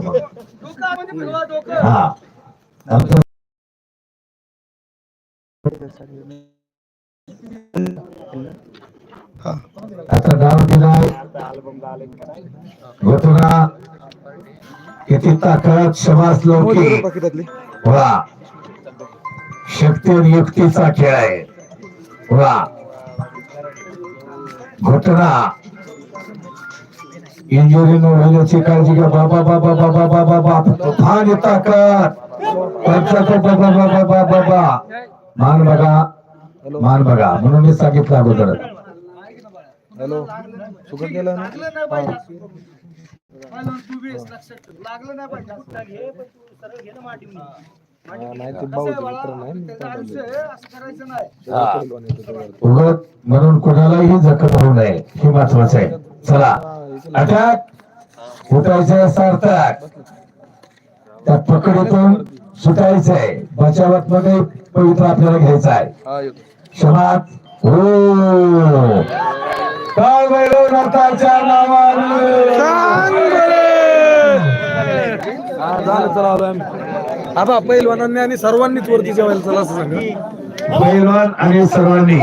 कर हा नंतर आता डाव दिलाय घोटना किती ताकद शमास लौकिक वा शक्ती आणि युक्तीचा खेळ आहे वा घटना इंजुरी न होण्याची काळजी घ्या बाबा बाबा बाबा बाबा. बाबा तुफान बाबा बाबा बाबा बाबा. मान बघा. मान बघा. म्हणून मी सांगितलं अगोदर हॅलो. सुगत गेला येतो. उगत म्हणून कोणालाही जखम होऊ नये. हे महत्वाचं आहे. चला. अटॅक उठायचंय सार्थक त्या पकडीतून सुटायचंय. बचावात मध्ये पवित्र आपल्याला घ्यायचा आहे. क्षमात हो. काय नावाने. आबा पहिलवानांनी आणि सर्वांनीच वरती जेवायला चला असं सांगा. पैलवान आणि सर्वांनी.